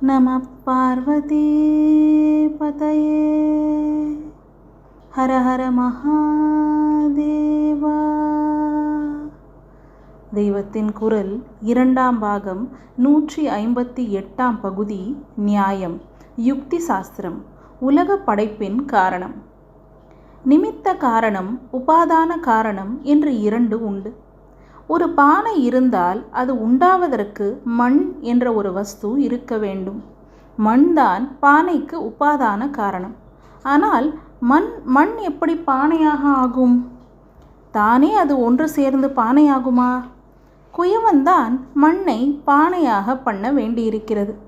நம பார்வதி பதையே ஹர ஹர மகாதேவா தெய்வத்தின் குரல் இரண்டாம் பாகம் நூற்றி ஐம்பத்தி எட்டாம் பகுதி நியாயம் யுக்தி சாஸ்திரம் உலக படைப்பின் காரணம். நிமித்த காரணம் உபாதான காரணம் என்று இரண்டு உண்டு. ஒரு பானை இருந்தால் அது உண்டாவதற்கு மண் என்ற ஒரு வஸ்து இருக்க வேண்டும். மண்தான் பானைக்கு உபாதான காரணம். ஆனால் மண் மண் எப்படி பானையாக ஆகும்? தானே அது ஒன்று சேர்ந்து பானையாகுமா? குயவன்தான் மண்ணை பானையாக பண்ண வேண்டியிருக்கிறது.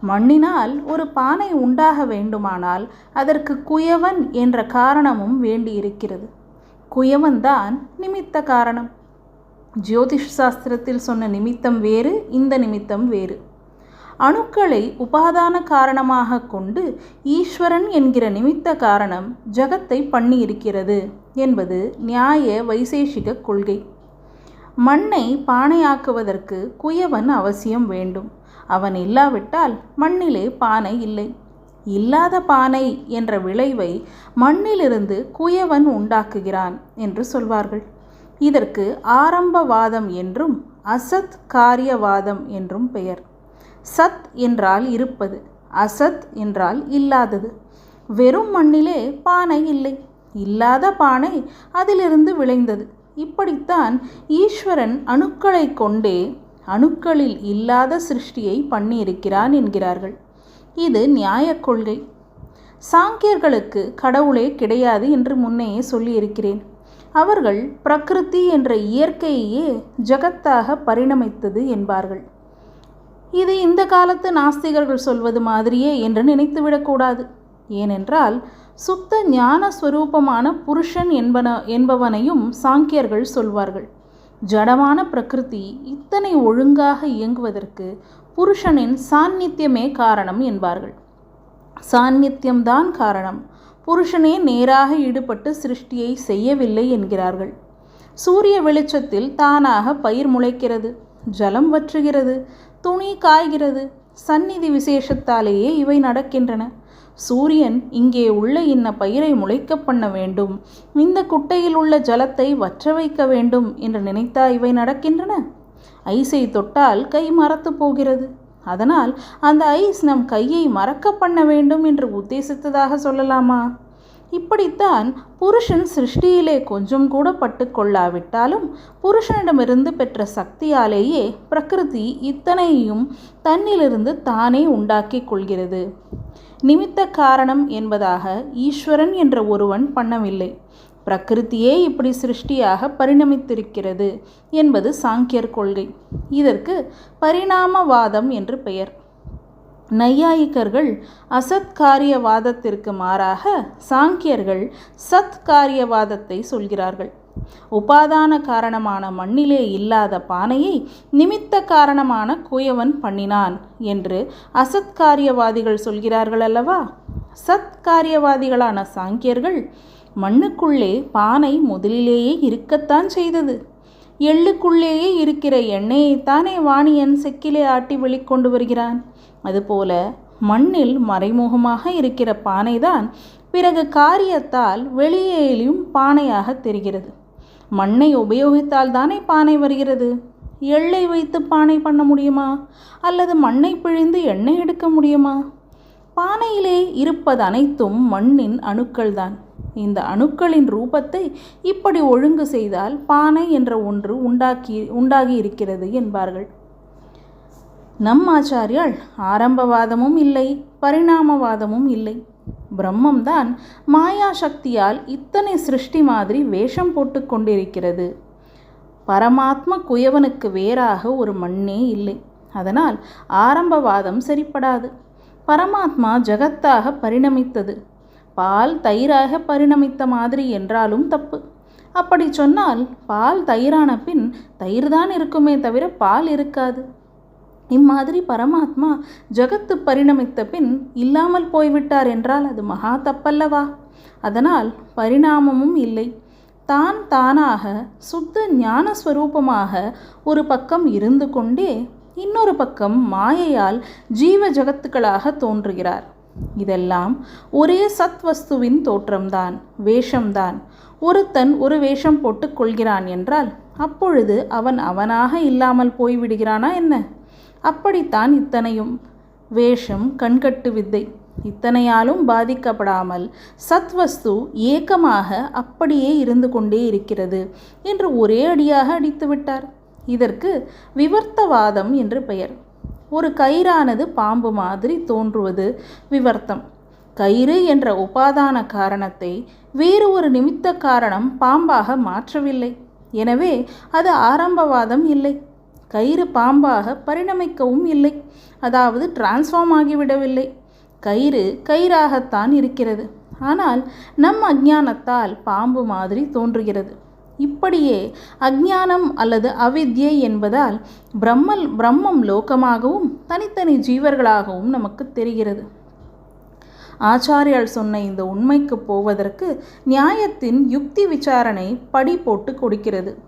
மண்ணினால் ஒரு பானை உண்டாக வேண்டுமானால் அதற்கு குயவன் என்ற காரணமும் வேண்டியிருக்கிறது. குயவன்தான் நிமித்த காரணம். ஜோதிஷ் சாஸ்திரத்தில் சொன்ன நிமித்தம் வேறு இந்த நிமித்தம் வேறு. அணுக்களை உபாதான காரணமாக கொண்டு ஈஸ்வரன் என்கிற நிமித்த காரணம் ஜகத்தை பண்ணியிருக்கிறது என்பது நியாய வைசேஷிக கொள்கை. மண்ணை பானையாக்குவதற்கு குயவன் அவசியம் வேண்டும். அவன் இல்லாவிட்டால் மண்ணிலே பானை இல்லை. இல்லாத பானை என்ற விளைவை மண்ணிலிருந்து குயவன் உண்டாக்குகிறான் என்று சொல்வார்கள். இதற்கு ஆரம்பவாதம் என்றும் அசத் காரியவாதம் என்றும் பெயர். சத் என்றால் இருப்பது அசத் என்றால் இல்லாதது. வெறும் மண்ணிலே பானை இல்லை இல்லாத பானை அதிலிருந்து விளைந்தது. இப்படித்தான் ஈஸ்வரன் அணுக்களை கொண்டே அணுக்களில் இல்லாத சிருஷ்டியை பண்ணியிருக்கிறான் என்கிறார்கள். இது நியாயக் கொள்கை. சாங்கியர்களுக்கு கடவுளே கிடையாது என்று முன்னையே சொல்லியிருக்கிறேன். அவர்கள் பிரகிருதி என்ற இயற்கையையே ஜகத்தாக பரிணமித்தது என்பார்கள். இது இந்த காலத்து நாஸ்திகர்கள் சொல்வது மாதிரியே என்று நினைத்துவிடக்கூடாது. ஏனென்றால் சுத்த ஞான ஸ்வரூபமான புருஷன் என்பன என்பவனையும் சாங்கியர்கள் சொல்வார்கள். ஜடமான பிரகிருதி இத்தனை ஒழுங்காக இயங்குவதற்கு புருஷனின் சாநித்தியமே காரணம் என்பார்கள். சாநித்தியம்தான் காரணம். புருஷனே நேராக ஈடுபட்டு சிருஷ்டியை செய்யவில்லை என்கிறார்கள். சூரிய வெளிச்சத்தில் தானாக பயிர் முளைக்கிறது ஜலம் வற்றுகிறது துணி காய்கிறது. சந்நிதி விசேஷத்தாலேயே இவை நடக்கின்றன. சூரியன் இங்கே உள்ள இன்ன பயிரை முளைக்க பண்ண வேண்டும். இந்த குட்டையில் உள்ள ஜலத்தை வற்ற வைக்க வேண்டும் என்று நினைத்தா இவை நடக்கின்றன? ஐசை தொட்டால் கை மறத்து போகிறது. அதனால் அந்த ஐஸ் நம் கையை மறக்க பண்ண வேண்டும் என்று உத்தேசித்ததாக சொல்லலாமா? இப்படித்தான் புருஷன் சிருஷ்டியிலே கொஞ்சம் கூட பட்டு கொள்ளாவிட்டாலும் புருஷனிடமிருந்து பெற்ற சக்தியாலேயே பிரகிருதி இத்தனையும் தன்னிலிருந்து தானே உண்டாக்கி கொள்கிறது. நிமித்த காரணம் என்பதாக ஈஸ்வரன் என்ற ஒருவன் பண்ணவில்லை. பிரகிருத்தியே இப்படி சிருஷ்டியாக பரிணமித்திருக்கிறது என்பது சாங்கியர் கொள்கை. இதற்கு பரிணாமவாதம் என்று பெயர். நையாயிக்கர்கள் அசத்காரியவாதத்திற்கு மாறாக சாங்கியர்கள் சத்காரியவாதத்தை சொல்கிறார்கள். உபாதான காரணமான மண்ணிலே இல்லாத பானையை நிமித்த காரணமான குயவன் பண்ணினான் என்று அசத்காரியவாதிகள் சொல்கிறார்கள் அல்லவா சத்காரியவாதிகளான சாங்கியர்கள் மண்ணுக்குள்ளே பானை முதலிலேயே இருக்கத்தான் செய்தது. எள்ளுக்குள்ளேயே இருக்கிற எண்ணெயைத்தானே வாணியன் செக்கிலே ஆட்டி வெளிக்கொண்டு வருகிறான். அதுபோல மண்ணில் மறைமுகமாக இருக்கிற பானைதான் பிறகு காரியத்தால் வெளியேயும் பானையாக தெரிகிறது. மண்ணை உபயோகித்தால் தானே பானை வருகிறது? எள்ளை வைத்து பானை பண்ண முடியுமா? அல்லது மண்ணை பிழிந்து எண்ணெய் எடுக்க முடியுமா? பானையிலே இருப்பது அனைத்தும் மண்ணின் அணுக்கள்தான். இந்த அணுக்களின் ரூபத்தை இப்படி ஒழுங்கு செய்தால் பானை என்ற ஒன்று உண்டாக்கி உண்டாகி இருக்கிறது என்பார்கள். நம் ஆச்சாரியால் ஆரம்பவாதமும் இல்லை பரிணாமவாதமும் இல்லை. பிரம்மம்தான் மாயா சக்தியால் இத்தனை சிருஷ்டி மாதிரி வேஷம் போட்டு கொண்டிருக்கிறது. பரமாத்ம குயவனுக்கு வேறாக ஒரு மண்ணே இல்லை. அதனால் ஆரம்பவாதம் சரிப்படாது. பரமாத்மா ஜகத்தாக பரிணமித்தது. பால் தயிராக பரிணமித்த மாதிரி என்றாலும் தப்பு. அப்படி சொன்னால் பால் தயிரான பின் தயிர் தான் இருக்குமே தவிர பால் இருக்காது. இம்மாதிரி பரமாத்மா ஜகத்து பரிணமித்த பின் இல்லாமல் போய்விட்டார் என்றால் அது மகா தப்பல்லவா? அதனால் பரிணாமமும் இல்லை. தான் தானாக சுத்த ஞானஸ்வரூபமாக ஒரு பக்கம் இருந்து கொண்டே இன்னொரு பக்கம் மாயையால் ஜீவ ஜகத்துக்களாக தோன்றுகிறார். இதெல்லாம் ஒரே சத்வஸ்துவின் தோற்றம்தான் வேஷம்தான். ஒருத்தன் ஒரு வேஷம் போட்டுக் கொள்கிறான் என்றால் அப்பொழுது அவன் அவனாக இல்லாமல் போய்விடுகிறானா என்ன? அப்படித்தான் இத்தனையும். வேஷம் கண்கட்டு வித்தை. இத்தனையாலும் பாதிக்கப்படாமல் சத்வஸ்து ஏக்கமாக அப்படியே இருந்து கொண்டே இருக்கிறது என்று ஒரே அடியாக அடித்து விட்டார் இதற்கு விவர்த்தவாதம் என்று பெயர். ஒரு கயிறானது பாம்பு மாதிரி தோன்றுவது விவர்த்தம். கயிறு என்ற உபாதான காரணத்தை வேறு ஒரு நிமித்த காரணம் பாம்பாக மாற்றவில்லை. எனவே அது ஆரம்பவாதம் இல்லை. கயிறு பாம்பாக பரிணமிக்கவும் இல்லை. அதாவது டிரான்ஸ்ஃபார்ம் ஆகிவிடவில்லை. கயிறு கயிறாகத்தான் இருக்கிறது. ஆனால் நம் அஜ்ஞானத்தால் பாம்பு மாதிரி தோன்றுகிறது. இப்படியே அஜ்ஞானம் அல்லது அவித்யை என்பதால் பிரம்மல் பிரம்மம் லோகமாகவும் தனித்தனி ஜீவர்களாகவும் நமக்கு தெரிகிறது. ஆச்சாரியால் சொன்ன இந்த உண்மைக்கு போவதற்கு நியாயத்தின் யுக்தி விசாரணை படி போட்டு கொடுக்கிறது.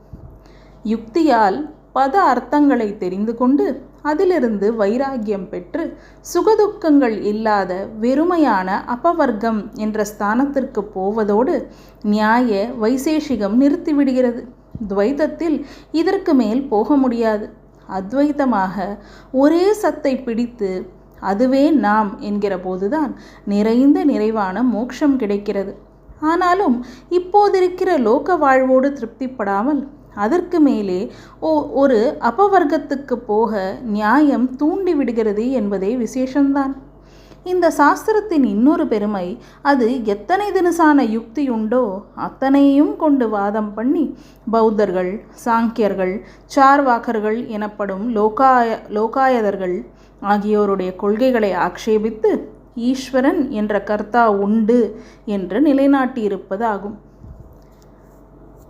யுக்தியால் பத அர்த்தங்களை தெரிந்து கொண்டு அதிலிருந்து வைராகியம் பெற்று சுகதுக்கங்கள் இல்லாத வெறுமையான அபவர்க்கம் என்ற ஸ்தானத்திற்கு போவதோடு நியாய வைசேஷிகம் நிறுத்திவிடுகிறது. துவைதத்தில் இதற்கு மேல் போக முடியாது. அத்வைத்தமாக ஒரே சத்தை பிடித்து அதுவே நாம் என்கிற போதுதான் நிறைந்த நிறைவான மோட்சம் கிடைக்கிறது. ஆனாலும் இப்போதிருக்கிற லோக வாழ்வோடு திருப்திப்படாமல் அதற்கு மேலே ஓ ஒரு அபவர்க்கத்துக்கு போக நியாயம் தூண்டி விடுகிறது என்பதே விசேஷம்தான். இந்த சாஸ்திரத்தின் இன்னொரு பெருமை அது எத்தனை தினசான யுக்தி உண்டோ அத்தனையும் கொண்டு வாதம் பண்ணி பௌத்தர்கள் சாங்கியர்கள் சார்வாக்கர்கள் எனப்படும் லோகாய லோகாயதர்கள் ஆகியோருடைய கொள்கைகளை ஆக்ஷேபித்து ஈஸ்வரன் என்ற கர்த்தா உண்டு என்று நிலைநாட்டியிருப்பதாகும்.